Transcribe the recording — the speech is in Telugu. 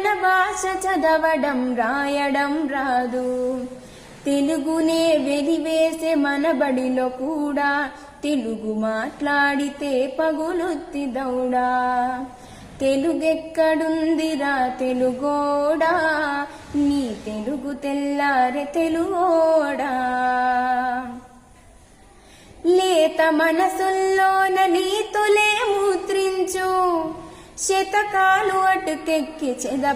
తన భాష చదవడం రాయడం రాదు. తెలుగునే వెలివేసే మన బడిలో కూడా తెలుగు మాట్లాడితే పగులుత్తి దౌడా. తెలుగెక్కడుందిరా తెలుగోడా? నీ తెలుగు తెల్లారే తెలుగోడా? లేత మనసుల్లోన ಶೇತ ಕಾಲು ಅಟು ಕೆಕ್ಕಿಚೆದ